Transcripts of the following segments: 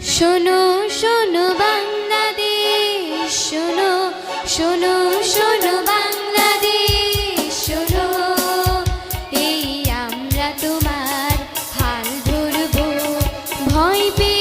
শোনো শোনো বাংলাদেশ, শোনো শোনো শোনো বাংলাদেশ, শোনো, এই আমরা তোমার হাল ধরবো। ভয় পেয়ে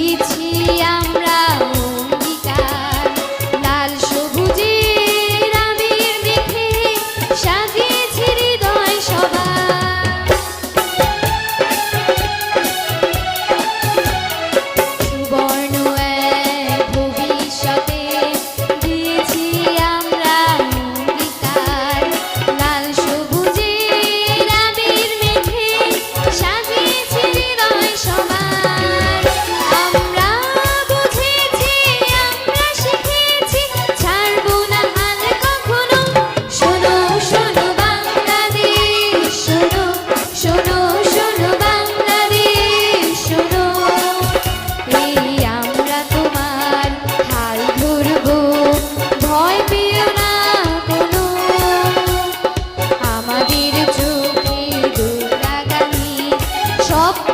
দিয়েছি shop